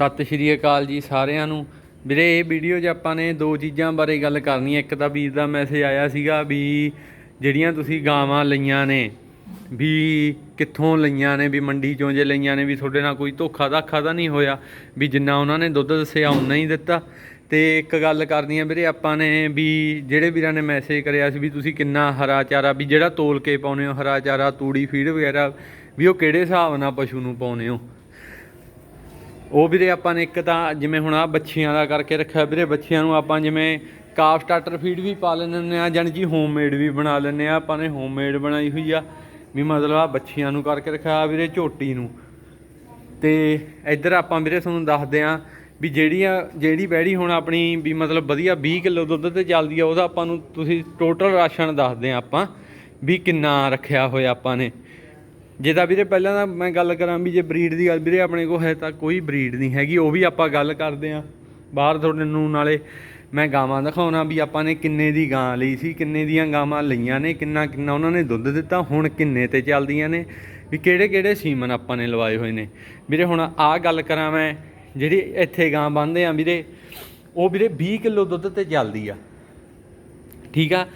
ਸਤਿ ਸ਼੍ਰੀ ਅਕਾਲ ਜੀ ਸਾਰਿਆਂ ਨੂੰ। ਵੀਰੇ, ਇਹ ਵੀਡੀਓ 'ਚ ਆਪਾਂ ਨੇ ਦੋ ਚੀਜ਼ਾਂ ਬਾਰੇ ਗੱਲ ਕਰਨੀ ਹੈ। ਇੱਕ ਤਾਂ ਵੀਰ ਦਾ ਮੈਸੇਜ ਆਇਆ ਸੀਗਾ ਵੀ ਜਿਹੜੀਆਂ ਤੁਸੀਂ ਗਾਵਾਂ ਲਈਆਂ ਨੇ, ਵੀ ਕਿੱਥੋਂ ਲਈਆਂ ਨੇ, ਵੀ ਮੰਡੀ ਚੋਂ ਜੇ ਲਈਆਂ ਨੇ, ਵੀ ਤੁਹਾਡੇ ਨਾਲ ਕੋਈ ਧੋਖਾ ਧਾਖਾ ਤਾਂ ਨਹੀਂ ਹੋਇਆ, ਵੀ ਜਿੰਨਾ ਉਹਨਾਂ ਨੇ ਦੁੱਧ ਦੱਸਿਆ ਉਨਾ ਹੀ ਦਿੱਤਾ। ਤੇ ਇੱਕ ਗੱਲ ਕਰਨੀ ਹੈ ਵੀਰੇ, ਆਪਾਂ ਨੇ ਵੀ ਜਿਹੜੇ ਵੀਰਾਂ ਨੇ ਮੈਸੇਜ ਕਰਿਆ ਸੀ ਵੀ ਤੁਸੀਂ ਕਿੰਨਾ ਹਰਾ ਚਾਰਾ, ਵੀ ਜਿਹੜਾ ਤੋਲ ਕੇ ਪਾਉਨੇ ਹੋ, ਹਰਾ ਚਾਰਾ, ਤੂੜੀ, ਫੀਡ ਵਗੈਰਾ, ਵੀ ਉਹ ਕਿਹੜੇ ਹਿਸਾਬ ਨਾਲ ਪਸ਼ੂ ਨੂੰ ਪਾਉਨੇ ਹੋ? ਉਹ ਵੀਰੇ ਆਪਾਂ ਨੇ ਇੱਕ ਤਾਂ ਜਿਵੇਂ ਹੁਣ ਆ ਬੱਚੀਆਂ ਦਾ ਕਰਕੇ ਰੱਖਿਆ, ਵੀਰੇ ਬੱਚੀਆਂ ਨੂੰ ਆਪਾਂ ਜਿਵੇਂ ਕਾਫ ਸਟਾਰਟਰ ਫੀਡ ਵੀ ਪਾ ਲੈਂਦੇ ਆ, ਜਾਣੀ ਕਿ ਹੋਮਮੇਡ ਵੀ ਬਣਾ ਲੈਂਦੇ ਆ, ਆਪਾਂ ਨੇ ਹੋਮਮੇਡ ਬਣਾਈ ਹੋਈ ਆ, ਵੀ ਮਤਲਬ ਆ ਬੱਚੀਆਂ ਨੂੰ ਕਰਕੇ ਰੱਖਿਆ ਵੀਰੇ ਝੋਟੀ ਨੂੰ। ਤੇ ਇੱਧਰ ਆਪਾਂ ਵੀਰੇ ਤੁਹਾਨੂੰ ਦੱਸਦੇ ਆ ਵੀ ਜਿਹੜੀਆਂ, ਜਿਹੜੀ ਬੈੜੀ ਹੁਣ ਆਪਣੀ ਵੀ ਮਤਲਬ ਵਧੀਆ 20 ਕਿਲੋ ਦੁੱਧ ਤੇ ਚੱਲਦੀ ਆ, ਉਹਦਾ ਆਪਾਂ ਨੂੰ ਤੁਸੀਂ ਟੋਟਲ ਰਾਸ਼ਨ ਦੱਸਦੇ ਆ ਆਪਾਂ ਵੀ ਕਿੰਨਾ ਰੱਖਿਆ ਹੋਇਆ ਆਪਾਂ ਨੇ। ਜੇ ਤਾਂ ਵੀਰੇ ਪਹਿਲਾਂ ਤਾਂ ਮੈਂ ਗੱਲ ਕਰਾਂ ਵੀ ਜੇ ਬਰੀਡ ਦੀ ਗੱਲ, ਵੀਰੇ ਆਪਣੇ ਕੋਲ ਹੈ ਤਾਂ ਕੋਈ ਬਰੀਡ ਨਹੀਂ ਹੈਗੀ, ਉਹ ਵੀ ਆਪਾਂ ਗੱਲ ਕਰਦੇ ਆ ਬਾਹਰ ਤੁਹਾਡੇ ਨੂੰ ਨਾਲੇ ਮੈਂ ਗਾਵਾਂ ਦਿਖਾਉਣਾ ਵੀ ਆਪਾਂ ਨੇ ਕਿੰਨੇ ਦੀ ਗਾਂ ਲਈ ਸੀ, ਕਿੰਨੇ ਦੀਆਂ ਗਾਵਾਂ ਲਈਆਂ ਨੇ, ਕਿੰਨਾ ਕਿੰਨਾ ਉਹਨਾਂ ਨੇ ਦੁੱਧ ਦਿੱਤਾ, ਹੁਣ ਕਿੰਨੇ ਤੇ ਚੱਲਦੀਆਂ ਨੇ, ਵੀ ਕਿਹੜੇ ਕਿਹੜੇ ਸੀਮਨ ਆਪਾਂ ਨੇ ਲਵਾਏ ਹੋਏ ਨੇ। ਵੀਰੇ ਹੁਣ ਆਹ ਗੱਲ ਕਰਾਂ ਮੈਂ, ਜਿਹੜੀ ਇੱਥੇ ਗਾਂ ਬੰਨਦੇ ਆ ਵੀਰੇ, ਉਹ ਵੀਰੇ 20 ਕਿਲੋ ਦੁੱਧ ਤੇ ਚੱਲਦੀ ਆ। ਠੀਕ ਆ?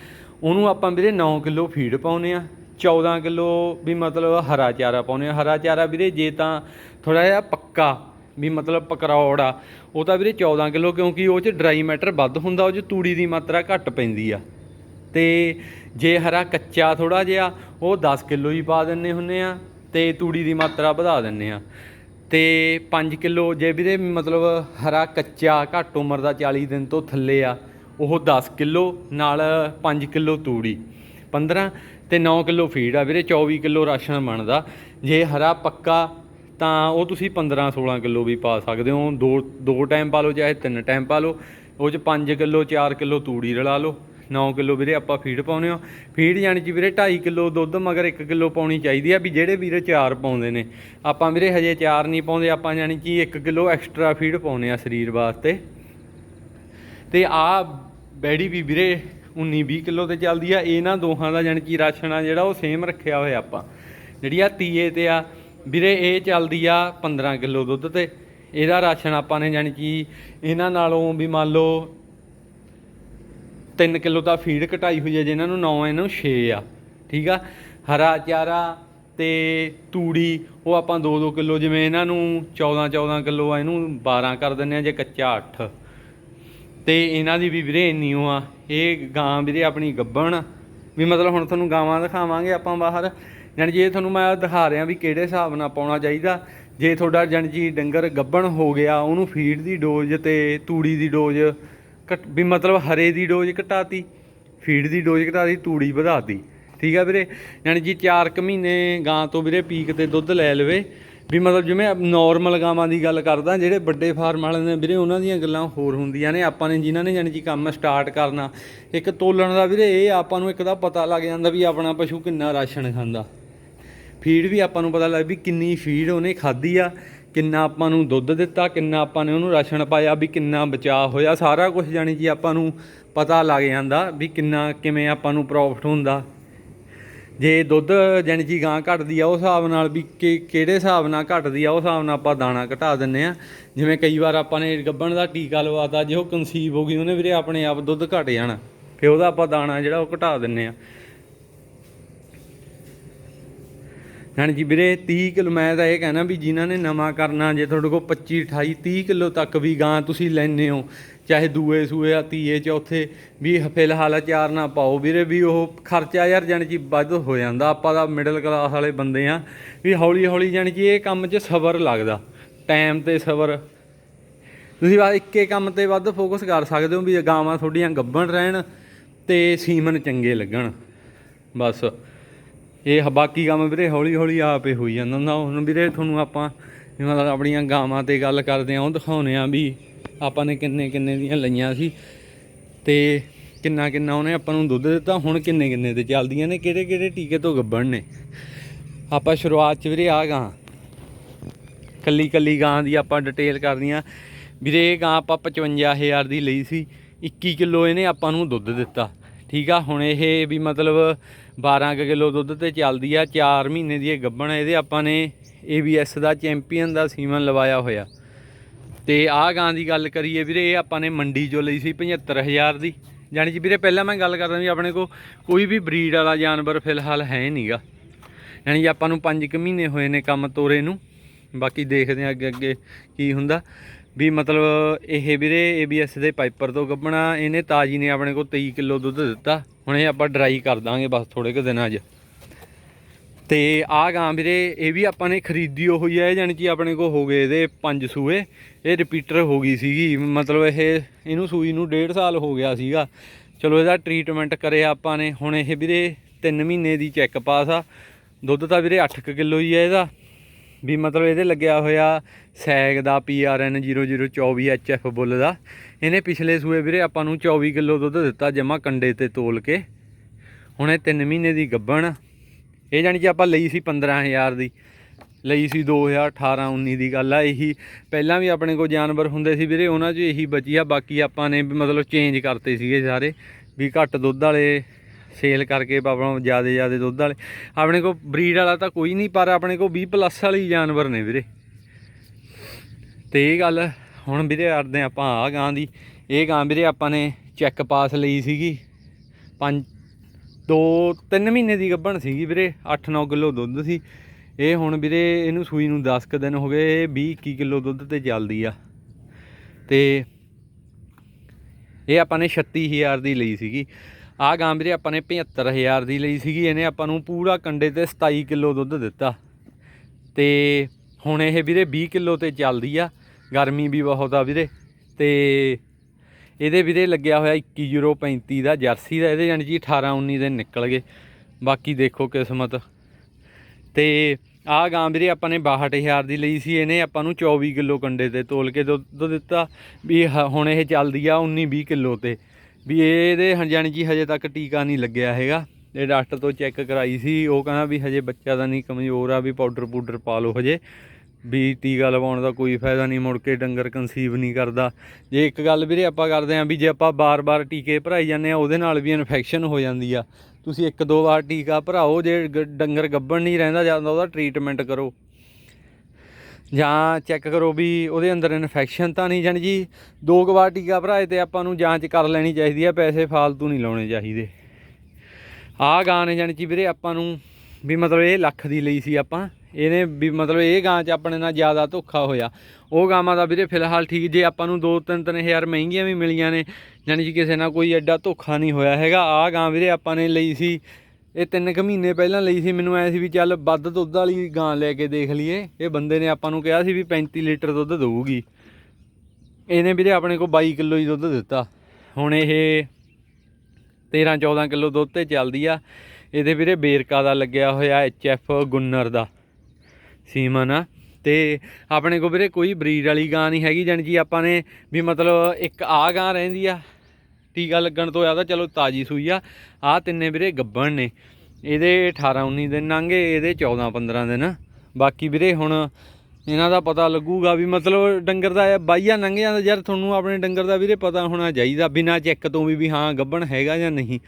ਉਹਨੂੰ ਆਪਾਂ ਵੀਰੇ 9 ਕਿਲੋ ਫੀਡ ਪਾਉਨੇ ਆ 14 ਕਿਲੋ ਵੀ ਮਤਲਬ ਹਰਾ ਚਾਰਾ ਪਾਉਨੇ ਆ ਹਰਾ ਚਾਰਾ ਵੀਰੇ ਜੇ ਤਾਂ ਥੋੜਾ ਜਿਹਾ ਪੱਕਾ ਵੀ ਮਤਲਬ ਪਕਰੌੜ ਆ, ਉਹ ਤਾਂ ਵੀਰੇ 14 ਕਿਲੋ ਕਿਉਂਕਿ ਉਹ ਚ ਡਰਾਈ ਮੈਟਰ ਵੱਧ ਹੁੰਦਾ, ਉਹ ਚ ਤੂੜੀ ਦੀ ਮਾਤਰਾ ਘੱਟ ਪੈਂਦੀ ਆ। ਤੇ ਜੇ ਹਰਾ ਕੱਚਾ ਥੋੜਾ ਜਿਹਾ, ਉਹ 10 ਕਿਲੋ ਹੀ ਪਾ ਦਿੰਨੇ ਹੁੰਨੇ ਆ ਤੇ ਤੂੜੀ ਦੀ ਮਾਤਰਾ ਵਧਾ ਦਿੰਨੇ ਆ। ਤੇ 5 ਕਿਲੋ ਜੇ ਵੀਰੇ ਮਤਲਬ ਹਰਾ ਕੱਚਾ ਘੱਟ ਉਮਰ ਦਾ 40 ਦਿਨ ਤੋਂ ਥੱਲੇ ਆ, ਉਹ 10 ਕਿਲੋ ਨਾਲ 5 ਕਿਲੋ ਤੂੜੀ। 15 ਤੇ 9 ਕਿਲੋ ਫੀਡ ਆ ਵੀਰੇ 24 ਕਿਲੋ ਰਾਸ਼ਨ ਬਣਦਾ। ਜੇ ਹਰਾ ਪੱਕਾ, ਤਾਂ ਉਹ ਤੁਸੀਂ 15 16 ਕਿਲੋ ਵੀ ਪਾ ਸਕਦੇ ਹੋ। ਦੋ ਦੋ ਟਾਈਮ ਪਾ ਲਓ, ਚਾਹੇ ਤਿੰਨ ਟਾਈਮ ਪਾ ਲਓ। ਉਹ ਚ 5 ਕਿਲੋ 4 ਕਿਲੋ ਤੂੜੀ ਰਲਾ ਲਓ। 9 ਕਿਲੋ ਵੀਰੇ ਆਪਾਂ ਫੀਡ ਪਾਉਨੇ ਆ ਫੀਡ ਜਾਣੀ ਕਿ ਵੀਰੇ 2.5 ਕਿਲੋ ਦੁੱਧ, ਮਗਰ 1 ਕਿਲੋ ਪਾਉਣੀ ਚਾਹੀਦੀ ਆ ਵੀ ਜਿਹੜੇ ਵੀਰੇ ਚਾਰ ਪਾਉਂਦੇ ਨੇ। ਆਪਾਂ ਵੀਰੇ ਹਜੇ ਚਾਰ ਨਹੀਂ ਪਾਉਂਦੇ, ਆਪਾਂ ਜਾਣੀ ਕਿ 1 ਕਿਲੋ ਐਕਸਟਰਾ ਫੀਡ ਪਾਉਨੇ ਆ ਸਰੀਰ ਵਾਸਤੇ। ਤੇ ਆ ਬੈੜੀ ਵੀ ਵੀਰੇ 19 20 ਕਿਲੋ ਤੇ ਚੱਲਦੀ ਆ। ਇਹਨਾਂ ਦੋਹਾਂ ਦਾ ਜਾਣੀ ਕਿ ਰਾਸ਼ਨ ਆ ਜਿਹੜਾ, ਉਹ ਸੇਮ ਰੱਖਿਆ ਹੋਇਆ ਆਪਾਂ। ਜਿਹੜੀ ਆ ਤੀਏ ਤੇ ਆ, ਵੀਰੇ ਇਹ ਚੱਲਦੀ ਆ 15 ਕਿਲੋ ਦੁੱਧ ਤੇ। ਇਹਦਾ ਰਾਸ਼ਨ ਆਪਾਂ ਨੇ ਜਾਣੀ ਕਿ ਇਹਨਾਂ ਨਾਲੋਂ ਵੀ ਮੰਨ ਲਓ 3 ਕਿਲੋ ਤਾਂ ਫੀਡ ਘਟਾਈ ਹੋਈ ਹੈ ਜਿਹਨਾਂ ਨੂੰ 9 ਇਹਨੂੰ ਨੂੰ 6 ਆ। ਠੀਕ ਆ? ਹਰਾ ਚਾਰਾ ਤੇ ਤੂੜੀ, ਉਹ ਆਪਾਂ 2-2 ਕਿਲੋ, ਜਿਵੇਂ ਇਹਨਾਂ ਨੂੰ 14-14 ਕਿਲੋ ਆ, ਇਹਨੂੰ 12 ਕਰ ਦਿੰਨੇ ਆ, ਜੇ ਕੱਚਾ 8 ਤੇ ਇਹਨਾਂ ਦੀ ਵੀ ਵੀਰੇ ਇੰਨੀ ਓ ਆ ਇਹ ਗਾਂ ਵੀਰੇ ਆਪਣੀ ਗੱਬਣ। ਵੀ ਮਤਲਬ ਹੁਣ ਤੁਹਾਨੂੰ ਗਾਵਾਂ ਦਿਖਾਵਾਂਗੇ ਆਪਾਂ ਬਾਹਰ। ਜਾਣੀ ਜੇ ਤੁਹਾਨੂੰ ਮੈਂ ਦਿਖਾ ਰਿਹਾ ਵੀ ਕਿਹੜੇ ਹਿਸਾਬ ਨਾਲ ਪਾਉਣਾ ਚਾਹੀਦਾ, ਜੇ ਤੁਹਾਡਾ ਜਾਣੀ ਜੀ ਡੰਗਰ ਗੱਬਣ ਹੋ ਗਿਆ, ਉਹਨੂੰ ਫੀਡ ਦੀ ਡੋਜ਼ ਤੇ ਤੂੜੀ ਦੀ ਡੋਜ਼ ਘਟ, ਵੀ ਮਤਲਬ ਹਰੇ ਦੀ ਡੋਜ਼ ਘਟਾਤੀ, ਫੀਡ ਦੀ ਡੋਜ਼ ਘਟਾਤੀ, ਤੂੜੀ ਵਧਾਤੀ। ਠੀਕ ਆ ਵੀਰੇ? ਯਾਨੀ ਜੀ 4 ਕੁ ਮਹੀਨੇ ਗਾਂ ਤੋਂ ਵੀਰੇ ਪੀਕ ਤੇ ਦੁੱਧ ਲੈ ਲਵੇ। ਵੀ ਮਤਲਬ ਜਿਵੇਂ ਨਾਰਮਲ ਗਾਵਾਂ ਦੀ ਗੱਲ ਕਰਦਾ, ਜਿਹੜੇ ਵੱਡੇ ਫਾਰਮ ਵਾਲੇ ਨੇ ਵੀਰੇ, ਉਹਨਾਂ ਦੀਆਂ ਗੱਲਾਂ ਹੋਰ ਹੁੰਦੀਆਂ ਨੇ। ਆਪਾਂ ਨੇ ਜਿਨ੍ਹਾਂ ਨੇ ਯਾਨੀ ਕਿ ਕੰਮ ਸਟਾਰਟ ਕਰਨਾ, ਇੱਕ ਤੋਲਣ ਦਾ ਵੀਰੇ ਇਹ ਆਪਾਂ ਨੂੰ ਇੱਕ ਦਾ ਪਤਾ ਲੱਗ ਜਾਂਦਾ ਵੀ ਆਪਣਾ ਪਸ਼ੂ ਕਿੰਨਾ ਰਾਸ਼ਨ ਖਾਂਦਾ। ਫੀਡ ਵੀ ਆਪਾਂ ਨੂੰ ਪਤਾ ਲੱਗ, ਵੀ ਕਿੰਨੀ ਫੀਡ ਉਹਨੇ ਖਾਧੀ ਆ, ਕਿੰਨਾ ਆਪਾਂ ਨੂੰ ਦੁੱਧ ਦਿੱਤਾ, ਕਿੰਨਾ ਆਪਾਂ ਨੇ ਉਹਨੂੰ ਰਾਸ਼ਨ ਪਾਇਆ, ਵੀ ਕਿੰਨਾ ਬਚਾਅ ਹੋਇਆ। ਸਾਰਾ ਕੁਝ ਜਾਣੀ ਜੀ ਆਪਾਂ ਨੂੰ ਪਤਾ ਲੱਗ ਜਾਂਦਾ ਵੀ ਕਿੰਨਾ, ਕਿਵੇਂ ਆਪਾਂ ਨੂੰ ਪ੍ਰੋਫਿਟ ਹੁੰਦਾ। ਜੇ ਦੁੱਧ ਜਾਣੀ ਜੀ ਗਾਂ ਘਟਦੀ ਆ, ਉਹ ਹਿਸਾਬ ਨਾਲ ਵੀ ਕਿਹੜੇ ਹਿਸਾਬ ਨਾਲ ਘਟਦੀ ਆ, ਉਹ ਹਿਸਾਬ ਨਾਲ ਆਪਾਂ ਦਾਣਾ ਘਟਾ ਦਿੰਨੇ ਆ। ਜਿਵੇਂ ਕਈ ਵਾਰ ਆਪਾਂ ਨੇ ਗੱਬਣ ਦਾ ਟੀਕਾ ਲਵਾਤਾ, ਜੇ ਉਹ ਕਨਸੀਵ ਹੋ ਗਈ, ਉਹਨੇ ਵੀਰੇ ਆਪਣੇ ਆਪ ਦੁੱਧ ਘਟ ਜਾਣਾ, ਫਿਰ ਉਹਦਾ ਆਪਾਂ ਦਾਣਾ ਜਿਹੜਾ ਉਹ ਘਟਾ ਦਿੰਨੇ ਆ। ਜਾਣੀ ਜੀ ਵੀਰੇ 30 ਕਿਲੋ, ਮੈਂ ਤਾਂ ਇਹ ਕਹਿਣਾ ਵੀ ਜਿਨ੍ਹਾਂ ਨੇ ਨਵਾਂ ਕਰਨਾ, ਜੇ ਤੁਹਾਡੇ ਕੋਲ 25 28 30 ਕਿਲੋ ਤੱਕ ਵੀ ਗਾਂ ਤੁਸੀਂ ਲੈਨੇ ਹੋ ਚਾਹੇ ਦੂਏ ਸੂਏ ਆ, ਤੀਏ ਚੌਥੇ ਵੀ ਫਿਲਹਾਲ ਚਾਰ ਨਾ ਪਾਓ। ਵੀਰੇ ਵੀ ਉਹ ਖਰਚਾ ਯਾਰ ਜਾਣੀ ਕਿ ਵੱਧ ਹੋ ਜਾਂਦਾ। ਆਪਾਂ ਦਾ ਮਿਡਲ ਕਲਾਸ ਵਾਲੇ ਬੰਦੇ ਆ। ਵੀ ਹੌਲੀ ਹੌਲੀ ਜਾਣੀ ਕਿ ਇਹ ਕੰਮ 'ਚ ਸਬਰ ਲੱਗਦਾ। ਟਾਈਮ ਤੇ ਸਬਰ। ਤੁਸੀਂ ਬਸ ਇੱਕੇ ਕੰਮ ਤੇ ਵੱਧ ਫੋਕਸ ਕਰ ਸਕਦੇ ਹੋ ਵੀ ਗਾਵਾਂ ਤੁਹਾਡੀਆਂ ਗੱਭਣ ਰਹਿਣ ਤੇ ਸੀਮਨ ਚੰਗੇ ਲੱਗਣ। ਬਸ। ਇਹ ਬਾਕੀ ਕੰਮ ਵੀਰੇ ਹੌਲੀ ਹੌਲੀ ਆਪੇ ਹੋਈ ਜਾਂਦਾ। ਹੁੰਦਾ ਹੁਣ ਵੀਰੇ ਤੁਹਾਨੂੰ ਆਪਾਂ ਵੀ ਮਤਲਬ ਆਪਣੀਆਂ ਗਾਵਾਂ ਤੇ ਗੱਲ ਕਰਦੇ ਆ ਉਹ ਦਿਖਾਉਨੇ ਆ ਵੀ ਆਪਾਂ ਨੇ ਕਿੰਨੇ ਕਿੰਨੇ ਦੀਆਂ ਲਈਆਂ ਸੀ ਤੇ ਕਿੰਨਾ ਕਿੰਨਾ ਉਹਨੇ ਆਪਾਂ ਨੂੰ ਦੁੱਧ ਦਿੱਤਾ, ਹੁਣ ਕਿੰਨੇ ਕਿੰਨੇ ਤੇ ਚੱਲਦੀਆਂ ਨੇ, ਕਿਹੜੇ ਕਿਹੜੇ ਟੀਕੇ ਤੋਂ ਗੱਭਣ ਨੇ। ਆਪਾਂ ਸ਼ੁਰੂਆਤ ਚ ਵੀਰੇ ਆ ਗਾਂ, ਕੱਲੀ ਕੱਲੀ ਗਾਂ ਦੀ ਆਪਾਂ ਡਿਟੇਲ ਕਰਦੀਆਂ ਵੀਰੇ ਇਹ ਗਾਂ ਆਪਾਂ 55000 ਦੀ ਲਈ ਸੀ 21 ਕਿਲੋ ਇਹਨੇ ਆਪਾਂ ਨੂੰ ਦੁੱਧ ਦਿੱਤਾ, ਠੀਕ ਆ? ਹੁਣ ਇਹ ਵੀ ਮਤਲਬ 12 ਕੁ ਕਿਲੋ ਦੁੱਧ ਤੇ ਚੱਲਦੀ ਆ 4 ਮਹੀਨੇ ਦੀ ਇਹ ਗੱਭਣ ਇਹਦੇ ਆਪਾਂ ਨੇ ABS ਦਾ ਚੈਂਪੀਅਨ ਦਾ ਸੀਮਨ ਲਵਾਇਆ ਹੋਇਆ। ਤੇ ਆਹ ਗਾਂ ਦੀ ਗੱਲ ਕਰੀਏ ਵੀਰੇ, ਇਹ ਆਪਾਂ ਨੇ ਮੰਡੀ ਚੋਂ ਲਈ ਸੀ 75000 ਦੀ। ਜਾਣੀ ਜੀ ਵੀਰੇ, ਪਹਿਲਾਂ ਮੈਂ ਗੱਲ ਕਰਦਾ ਵੀ ਆਪਣੇ ਕੋ ਕੋਈ ਵੀ ਬਰੀਡ ਵਾਲਾ ਜਾਨਵਰ ਫਿਲਹਾਲ ਹੈ ਨਹੀਂਗਾ ਯਾਨੀ ਜੀ ਆਪਾਂ ਨੂੰ 5 ਕੁ ਮਹੀਨੇ ਹੋਏ ਨੇ ਕੰਮ ਤੋਰੇ ਨੂੰ। ਬਾਕੀ ਦੇਖਦੇ ਹਾਂ ਅੱਗੇ ਅੱਗੇ ਕੀ ਹੁੰਦਾ। ਵੀ ਮਤਲਬ ਇਹ ਵੀਰੇ ABS ਦੇ ਪਾਈਪਰ ਤੋਂ ਗੱਭਣਾ। ਇਹਨੇ ਤਾਜੀ ਨੇ ਆਪਣੇ ਕੋਲ 23 ਕਿਲੋ ਦੁੱਧ ਦਿੱਤਾ। ਹੁਣ ਇਹ ਆਪਾਂ ਡਰਾਈ ਕਰ ਦਾਂਗੇ ਬਸ ਥੋੜੇ ਕੁ ਦਿਨਾਂ 'ਚ। ਤੇ ਆਹ ਗਾਂ ਵੀਰੇ, ਇਹ ਵੀ ਆਪਾਂ ਨੇ ਖਰੀਦੀ ਹੋਈ ਹੈ ਜਾਣੀ ਕਿ ਆਪਣੇ ਕੋ ਹੋ ਗਏ ਇਹਦੇ ਪੰਜ ਸੂਏ। ਇਹ ਰਿਪੀਟਰ ਹੋ ਗਈ ਸੀਗੀ, ਮਤਲਬ ਇਹ ਇਹਨੂੰ ਸੂਈ ਨੂੰ ਡੇਢ ਸਾਲ ਹੋ ਗਿਆ ਸੀਗਾ। ਚਲੋ ਇਹਦਾ ਟ੍ਰੀਟਮੈਂਟ ਕਰਿਆ ਆਪਾਂ ਨੇ। ਹੁਣ ਇਹ ਵੀਰੇ 3 ਮਹੀਨੇ ਦੀ ਚੈੱਕ ਪਾਸ ਆ। ਦੁੱਧ ਤਾਂ ਵੀਰੇ 8 ਕਿਲੋ ਹੀ ਹੈ ਇਹਦਾ। ਵੀ ਮਤਲਬ ਇਹਦੇ ਲੱਗਿਆ ਹੋਇਆ ਸੈਗ ਦਾ PRN 0024 HF ਬੁੱਲ ਦਾ। ਇਹਨੇ ਪਿਛਲੇ ਸੂਏ ਵੀਰੇ ਆਪਾਂ ਨੂੰ 24 ਕਿਲੋ ਦੁੱਧ ਦਿੱਤਾ ਜਮਾ ਕੰਡੇ ਤੇ ਤੋਲ ਕੇ। ਹੁਣ ਇਹ 3 ਮਹੀਨੇ ਦੀ ਗੱਬਣ ਇਹ ਜਾਣੀ ਕਿ ਆਪਾਂ ਲਈ ਸੀ 15000 ਦੀ, ਲਈ ਸੀ 2018 19 ਦੀ ਗੱਲ ਆ, ਇਹੀ ਪਹਿਲਾਂ ਵੀ ਆਪਣੇ ਕੋਲ ਜਾਨਵਰ ਹੁੰਦੇ ਸੀ ਵੀਰੇ, ਉਹਨਾਂ 'ਚ ਇਹੀ ਬਚੀ ਆ, ਬਾਕੀ ਆਪਾਂ ਨੇ ਵੀ ਮਤਲਬ ਚੇਂਜ ਕਰਤੇ ਸੀਗੇ ਸਾਰੇ, ਵੀ ਘੱਟ ਦੁੱਧ ਵਾਲੇ ਸੇਲ ਕਰਕੇ ਆਪਾਂ ਜ਼ਿਆਦਾ ਜਿਆਦੇ ਦੁੱਧ ਵਾਲੇ, ਆਪਣੇ ਕੋਲ ਬਰੀਡ ਵਾਲਾ ਤਾਂ ਕੋਈ ਨਹੀਂ, ਪਰ ਆਪਣੇ ਕੋਲ 20 ਪਲੱਸ ਵਾਲੀ ਜਾਨਵਰ ਨੇ ਵੀਰੇ। ਤੇ ਇਹ ਗੱਲ ਹੁਣ ਵੀਰੇ ਕਰਦੇ ਹਾਂ ਆਪਾਂ ਆ ਗਾਂ ਦੀ, ਇਹ ਗਾਂ ਵੀਰੇ ਆਪਾਂ ਨੇ ਚੈੱਕ ਪਾਸ ਲਈ ਸੀਗੀ, ਪੰਜ ਦੋ ਤਿੰਨ ਮਹੀਨੇ ਦੀ ਗੱਭਣ ਸੀਗੀ ਵੀਰੇ 8-9 ਕਿਲੋ ਦੁੱਧ ਸੀ। ਇਹ ਹੁਣ ਵੀਰੇ ਇਹਨੂੰ ਸੂਈ ਨੂੰ 10 ਕੁ ਦਿਨ ਹੋ ਗਏ 20-21 ਕਿਲੋ ਦੁੱਧ ਤੇ ਚੱਲਦੀ ਆ। ਤੇ ਇਹ ਆਪਾਂ ਨੇ 36000 ਦੀ ਲਈ ਸੀਗੀ। ਆਹ ਗਾਂ ਵੀਰੇ ਆਪਾਂ ਨੇ 75000 ਦੀ ਲਈ ਸੀਗੀ, ਇਹਨੇ ਆਪਾਂ ਨੂੰ ਪੂਰਾ ਕੰਡੇ ਤੇ 27 ਕਿਲੋ ਦੁੱਧ ਦਿੱਤਾ। ਤੇ ਹੁਣ ਇਹ ਵੀਰੇ 20 ਕਿਲੋ ਤੇ ਚੱਲਦੀ ਆ, ਗਰਮੀ ਵੀ ਬਹੁਤ ਆ ਵੀਰੇ। ਤੇ ਇਹਦੇ ਵੀਰੇ ਲੱਗਿਆ ਹੋਇਆ 21 ਯੂਰੋ 35 ਦਾ, ਜਰਸੀ ਦਾ, ਇਹਦੇ ਜਾਨੀ ਜੀ 18 19 ਦਿਨ ਨਿਕਲ ਗਏ। ਬਾਕੀ ਦੇਖੋ ਕਿਸਮਤ। ਤੇ ਆਹ ਗਾਂ ਵੀਰੇ ਆਪਾਂ ਨੇ 62000 ਦੀ ਲਈ ਸੀ, ਇਹਨੇ ਆਪਾਂ ਨੂੰ 24 ਕਿਲੋ ਕੰਡੇ ਤੇ ਤੋਲ ਕੇ ਦੁੱਧ ਦਿੱਤਾ ਵੀ ਹ- ਹੁਣ ਇਹ ਚੱਲਦੀ ਆ 19 20 ਕਿਲੋ ਤੇ। ਵੀ ਇਹਦੇ ਹਾਂ ਜਾਣੀ ਜੀ ਹਜੇ ਤੱਕ ਟੀਕਾ ਨਹੀਂ ਲੱਗਿਆ ਹੈਗਾ। ਇਹ ਡਾਕਟਰ ਤੋਂ ਚੈੱਕ ਕਰਾਈ ਸੀ, ਉਹ ਕਹਿੰਦਾ ਵੀ ਹਜੇ ਬੱਚਾ ਦਾ ਨਹੀਂ ਕਮਜ਼ੋਰ ਆ, ਵੀ ਪਾਊਡਰ ਪੂਡਰ ਪਾ ਲਓ ਹਜੇ। ਵੀ ਟੀਕਾ ਲਵਾਉਣ ਦਾ ਕੋਈ ਫਾਇਦਾ ਨਹੀਂ, ਮੁੜ ਕੇ ਡੰਗਰ ਕਨਸੀਵ ਨਹੀਂ ਕਰਦਾ। ਜੇ ਇੱਕ ਗੱਲ ਵੀਰੇ ਆਪਾਂ ਕਰਦੇ ਆਂ ਵੀ ਜੇ ਆਪਾਂ ਬਾਰ-ਬਾਰ ਟੀਕੇ ਭਰਾਈ ਜਾਂਦੇ ਆ ਉਹਦੇ ਨਾਲ ਵੀ ਇਨਫੈਕਸ਼ਨ ਹੋ ਜਾਂਦੀ ਆ। ਤੁਸੀਂ ਇੱਕ ਦੋ ਵਾਰ ਟੀਕਾ ਭਰਾਓ, ਜੇ ਗ- ਡੰਗਰ ਗੱਭਣ ਨਹੀਂ ਰਹਿੰਦਾ ਜਾਂਦਾ, ਉਹਦਾ ਟ੍ਰੀਟਮੈਂਟ ਕਰੋ। ਜਾਂ ਚੈੱਕ ਕਰੋ ਵੀ ਉਹਦੇ ਅੰਦਰ ਇਨਫੈਕਸ਼ਨ ਤਾਂ ਨਹੀਂ ਜਾਣੀ ਜੀ। ਦੋ ਕੁ ਵਾਰ ਟੀਕਾ ਭਰਾਏ ਤੇ ਆਪਾਂ ਨੂੰ ਜਾਂਚ ਕਰ ਲੈਣੀ ਚਾਹੀਦੀ ਆ, ਪੈਸੇ ਫਾਲਤੂ ਨਹੀਂ ਲਾਉਣੇ ਚਾਹੀਦੇ। ਆਹ ਗਾਂ ਨੇ ਜਾਣੀ ਜੀ ਵੀਰੇ ਆਪਾਂ ਨੂੰ ਵੀ ਮਤਲਬ ਇਹ ਲੱਖ ਦੀ ਲਈ ਸੀ ਆਪਾਂ। ਇਹਨੇ ਵੀ ਮਤਲਬ ਇਹ ਗਾਂ 'ਚ ਆਪਣੇ ਨਾਲ ਜ਼ਿਆਦਾ ਧੋਖਾ ਹੋਇਆ। ਉਹ ਗਾਵਾਂ ਦਾ ਵੀਰੇ ਫਿਲਹਾਲ ਠੀਕ, ਜੇ ਆਪਾਂ ਨੂੰ 2-3 ਹਜ਼ਾਰ ਮਹਿੰਗੀਆਂ ਵੀ ਮਿਲੀਆਂ ਨੇ, ਜਾਣੀ ਕਿ ਕਿਸੇ ਨਾਲ ਕੋਈ ਐਡਾ ਧੋਖਾ ਨਹੀਂ ਹੋਇਆ ਹੈਗਾ। ਆਹ ਗਾਂ ਵੀਰੇ ਆਪਾਂ ਨੇ ਲਈ ਸੀ, ਇਹ ਤਿੰਨ ਕੁ ਮਹੀਨੇ ਪਹਿਲਾਂ ਲਈ ਸੀ। ਮੈਨੂੰ ਐ ਸੀ ਵੀ ਚੱਲ ਵੱਧ ਦੁੱਧ ਵਾਲੀ ਗਾਂ ਲੈ ਕੇ ਦੇਖ ਲਈਏ। ਇਹ ਬੰਦੇ ਨੇ ਆਪਾਂ ਨੂੰ ਕਿਹਾ ਸੀ ਵੀ 35 ਲੀਟਰ ਦੁੱਧ ਦੇਊਗੀ। ਇਹਨੇ ਵੀਰੇ ਆਪਣੇ ਕੋਲ 22 ਕਿਲੋ ਹੀ ਦੁੱਧ ਦਿੱਤਾ। ਹੁਣ ਇਹ 13 14 ਕਿਲੋ ਦੁੱਧ ਤੇ ਚੱਲਦੀ ਆ। ਇਹਦੇ ਵੀਰੇ ਬੇਰਕਾ ਦਾ ਲੱਗਿਆ ਹੋਇਆ ਐਫ ਗੁੰਨਰ ਦਾ। ਸੀਮਨ ਆ। ਤੇ ਆਪਣੇ ਕੋਲ ਵੀਰੇ ਕੋਈ ਬਰੀਡ ਵਾਲੀ ਗਾਂ ਨਹੀਂ ਹੈਗੀ, ਜਾਣੀ ਜੀ ਆਪਾਂ ਨੇ ਵੀ ਮਤਲਬ ਇੱਕ ਆ ਗਾਂ ਰਹਿੰਦੀ ਆ ਟੀਕਾ ਲੱਗਣ ਤੋਂ ਜ਼ਿਆਦਾ, ਚਲੋ ਤਾਜੀ ਸੂਈ ਆ। ਆ ਤਿੰਨੇ ਵੀਰੇ ਗੱਬਣ ਨੇ। ਇਹਦੇ 18 19 ਦਿਨ ਲੰਘੇ, ਇਹਦੇ 14 15 ਦਿਨ। ਬਾਕੀ ਵੀਰੇ ਹੁਣ ਇਹਨਾਂ ਦਾ ਪਤਾ ਲੱਗੂਗਾ ਵੀ ਮਤਲਬ ਡੰਗਰ ਦਾ ਬਾਈਆ ਲੰਘ ਜਾਂਦਾ ਯਾਰ ਤੁਹਾਨੂੰ ਆਪਣੇ ਡੰਗਰ ਦਾ ਵੀਰੇ ਪਤਾ ਹੋਣਾ ਚਾਹੀਦਾ, ਬਿਨਾਂ ਚੈੱਕ ਤੋਂ ਵੀ ਵੀ ਹਾਂ ਗੱਬਣ ਹੈਗਾ ਜਾਂ ਨਹੀਂ।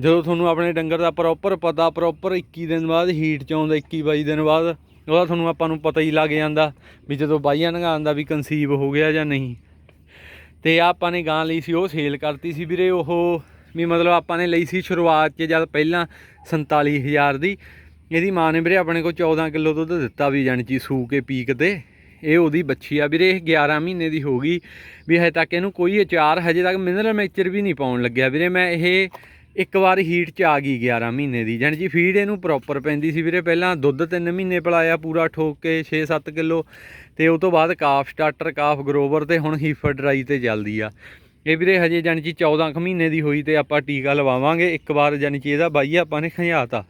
ਜਦੋਂ ਤੁਹਾਨੂੰ ਆਪਣੇ ਡੰਗਰ ਦਾ ਪ੍ਰੋਪਰ ਪਤਾ ਪ੍ਰੋਪਰ 21 ਦਿਨ ਬਾਅਦ ਹੀਟ ਚ ਆਉਂਦਾ 21 22 ਦਿਨ ਬਾਅਦ, ਉਹਦਾ ਤੁਹਾਨੂੰ ਆਪਾਂ ਨੂੰ ਪਤਾ ਹੀ ਲੱਗ ਜਾਂਦਾ ਵੀ ਜਦੋਂ ਬਾਈਆਂ ਨਗਾਉਣ ਦਾ ਵੀ ਕਨਸੀਵ ਹੋ ਗਿਆ ਜਾਂ ਨਹੀਂ। ਤੇ ਆਪਾਂ ਨੇ ਗਾਂ ਲਈ ਸੀ, ਉਹ ਸੇਲ ਕਰਤੀ ਸੀ ਵੀਰੇ, ਉਹ ਵੀ ਮਤਲਬ ਆਪਾਂ ਨੇ ਲਈ ਸੀ ਸ਼ੁਰੂਆਤ 'ਚ ਜਦ ਪਹਿਲਾਂ 47000 ਦੀ। ਇਹਦੀ ਮਾਂ ਨੇ ਵੀਰੇ ਆਪਣੇ ਕੋਲ 14 ਕਿਲੋ ਦੁੱਧ ਦਿੱਤਾ ਵੀ ਜਾਣੀ ਚੀ ਸੂ ਕੇ ਪੀਕ ਤੇ। ਇਹ ਉਹਦੀ ਬੱਚੀ ਆ ਵੀਰੇ, ਇਹ 11 ਮਹੀਨੇ ਦੀ ਹੋ ਗਈ। ਵੀ ਹਜੇ ਤੱਕ ਇਹਨੂੰ ਕੋਈ ਅਚਾਰ, ਹਜੇ ਤੱਕ ਮਿਨਰਲ ਮਿਕਸਚਰ ਵੀ ਨਹੀਂ ਪਾਉਣ ਲੱਗਿਆ। ਵੀਰੇ ਮੈਂ ਇਹ ਇੱਕ ਵਾਰ ਹੀਟ 'ਚ ਆ ਗਈ 11 ਮਹੀਨੇ ਦੀ। ਜਾਣੀ ਜੀ ਫੀਡ ਇਹਨੂੰ ਪ੍ਰੋਪਰ ਪੈਂਦੀ ਸੀ ਵੀਰੇ, ਪਹਿਲਾਂ ਦੁੱਧ 3 ਮਹੀਨੇ ਪਿਲਾਇਆ ਪੂਰਾ, ਠੋਕ ਕੇ 6-7 ਕਿਲੋ ਤੇ ਉਸ ਤੋਂ ਬਾਅਦ ਕਾਫ ਸਟਾਰਟਰ ਕਾਫ ਗਰੋਵਰ ਤੇ ਹੁਣ ਹੀਫਰ ਡਰਾਈ ਤੇ ਚੱਲਦੀ ਆ। ਇਹ ਵੀਰੇ ਹਜੇ ਜਾਣੀ ਜੀ 14 ਕੁ ਮਹੀਨੇ ਦੀ ਹੋਈ ਤੇ ਆਪਾਂ ਟੀਕਾ ਲਵਾਵਾਂਗੇ। ਇੱਕ ਵਾਰ ਜਾਣੀ ਜੀ ਇਹਦਾ ਬਾਈ ਆਪਾਂ ਨੇ ਖਿਆਤਾ।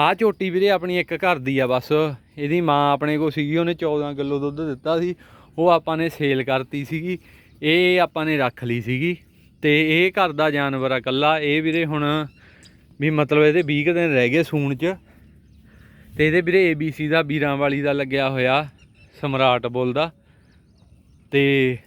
ਆ ਝੋਟੀ ਵੀਰੇ ਆਪਣੀ ਇੱਕ ਘਰ ਦੀ ਆ ਬਸ। ਇਹਦੀ ਮਾਂ ਆਪਣੇ ਕੋਲ ਸੀਗੀ, ਉਹਨੇ 14 ਕਿਲੋ ਦੁੱਧ ਦਿੱਤਾ ਸੀ। ਉਹ ਆਪਾਂ ਨੇ ਸੇਲ ਕਰਤੀ ਸੀਗੀ। ਇਹ ਆਪਾਂ ਨੇ ਰੱਖ ਲਈ ਸੀਗੀ। ਤੇ ਇਹ ਘਰ ਦਾ ਜਾਨਵਰ ਆ ਕੱਲਾ ਇਹ ਵੀਰੇ ਹੁਣ ਵੀ ਮਤਲਬ ਇਹਦੇ 20 ਕੁ ਦਿਨ ਰਹਿ ਗਏ ਸੂਣ ਚ। ਤੇ ਇਹਦੇ ਵੀਰੇ ABC ਦਾ ਵੀਰਾਂ ਵਾਲੀ ਦਾ ਲੱਗਿਆ ਹੋਇਆ, ਸਮਰਾਟ ਬੋਲਦਾ ਤੇ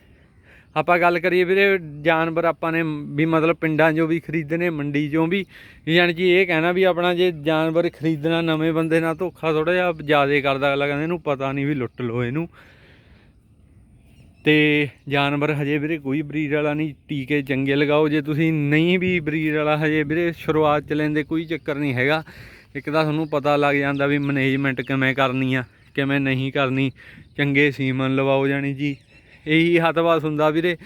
ਆਪਾਂ ਗੱਲ ਕਰੀਏ ਵੀਰੇ, ਜਾਨਵਰ ਆਪਾਂ ਨੇ ਵੀ ਮਤਲਬ ਪਿੰਡਾਂ 'ਚੋਂ ਵੀ ਖਰੀਦਣੇ, ਮੰਡੀ 'ਚੋਂ ਵੀ। ਯਾਨੀ ਕਿ ਇਹ ਕਹਿਣਾ ਵੀ ਆਪਣਾ ਜੇ ਜਾਨਵਰ ਖਰੀਦਣਾ, ਨਵੇਂ ਬੰਦੇ ਨਾਲ ਧੋਖਾ ਥੋੜਾ ਜਿਹਾ ਜ਼ਿਆਦਾ ਕਰਦਾ ਅਗਲਾ, ਕਹਿੰਦੇ ਇਹਨੂੰ ਪਤਾ ਨਹੀਂ ਵੀ ਲੁੱਟ ਲਓ ਇਹਨੂੰ। ਤੇ ਜਾਨਵਰ ਹਜੇ ਵੀਰੇ ਕੋਈ ਬਰੀਡ ਵਾਲਾ ਨਹੀਂ, ਟੀਕੇ ਚੰਗੇ ਲਗਾਓ, ਜੇ ਤੁਸੀਂ ਨਹੀਂ ਵੀ ਬਰੀਡ ਵਾਲਾ ਹਜੇ ਵੀਰੇ ਸ਼ੁਰੂਆਤ ਚ ਲੈਂਦੇ ਕੋਈ ਚੱਕਰ ਨਹੀਂ ਹੈਗਾ। ਇੱਕ ਤਾਂ ਤੁਹਾਨੂੰ ਪਤਾ ਲੱਗ ਜਾਂਦਾ ਵੀ ਮੈਨੇਜਮੈਂਟ ਕਿਵੇਂ ਕਰਨੀ ਆ, ਕਿਵੇਂ ਨਹੀਂ ਕਰਨੀ, ਚੰਗੇ ਸੀਮਨ ਲਵਾਓ ਜਾਣੀ ਜੀ। ਇਹੀ ਹੱਥਵਾਸ ਹੁੰਦਾ ਵੀਰੇ।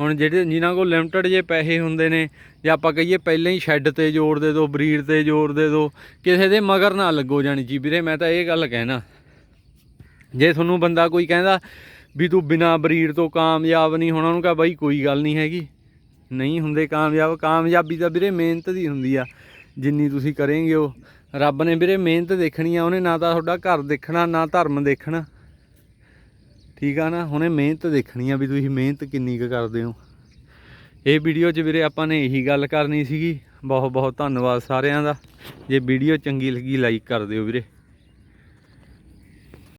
ਹੁਣ ਜਿਹੜੇ ਜਿਨ੍ਹਾਂ ਕੋਲ ਲਿਮਟਿਡ ਜੇ ਪੈਸੇ ਹੁੰਦੇ ਨੇ, ਜੇ ਆਪਾਂ ਕਹੀਏ ਪਹਿਲਾਂ ਹੀ ਸ਼ੈੱਡ ਤੇ ਜੋੜ ਦੇ ਦਿਓ ਬਰੀਡ ਤੇ ਜੋੜ ਦੇ ਦਿਓ ਕਿਸੇ ਦੇ ਮਗਰ ਨਾ ਲੱਗੋ ਜਾਣੀ ਜੀ। ਵੀਰੇ ਮੈਂ ਤਾਂ ਇਹ ਗੱਲ ਕਹਿਣਾ। ਜੇ ਤੁਹਾਨੂੰ ਬੰਦਾ ਕੋਈ ਕਹਿੰਦਾ ਵੀ ਤੂੰ ਬਿਨਾ ਬਰੀਡ ਤੋਂ ਕਾਮਯਾਬ ਨਹੀਂ ਹੋਣਾ, ਉਹਨੂੰ ਕਹ ਬਾਈ ਕੋਈ ਗੱਲ ਨਹੀਂ ਹੈਗੀ। ਨਹੀਂ ਹੁੰਦੇ ਕਾਮਯਾਬ, ਕਾਮਯਾਬੀ ਤਾਂ ਵੀਰੇ ਮਿਹਨਤ ਦੀ ਹੁੰਦੀ ਆ, ਜਿੰਨੀ ਤੁਸੀਂ ਕਰੇਂਗੇ ਉਹ। ਰੱਬ ਨੇ ਵੀਰੇ ਮਿਹਨਤ ਦੇਖਣੀ ਆ, ਉਹਨੇ ਨਾ ਤਾਂ ਤੁਹਾਡਾ ਘਰ ਦੇਖਣਾ, ਨਾ ਧਰਮ ਦੇਖਣਾ। ਠੀਕ ਆ ਨਾ, ਹੁਣੇ ਮਿਹਨਤ ਦੇਖਣੀ ਆ ਵੀ ਤੁਸੀਂ ਮਿਹਨਤ ਕਿੰਨੀ ਕੁ ਕਰਦੇ ਹੋ। ਇਹ ਵੀਡੀਓ 'ਚ ਵੀਰੇ ਆਪਾਂ ਨੇ ਇਹੀ ਗੱਲ ਕਰਨੀ ਸੀਗੀ। ਬਹੁਤ ਬਹੁਤ ਧੰਨਵਾਦ ਸਾਰਿਆਂ ਦਾ। ਜੇ ਵੀਡੀਓ ਚੰਗੀ ਲੱਗੀ, ਲਾਈਕ ਕਰ ਦਿਓ ਵੀਰੇ।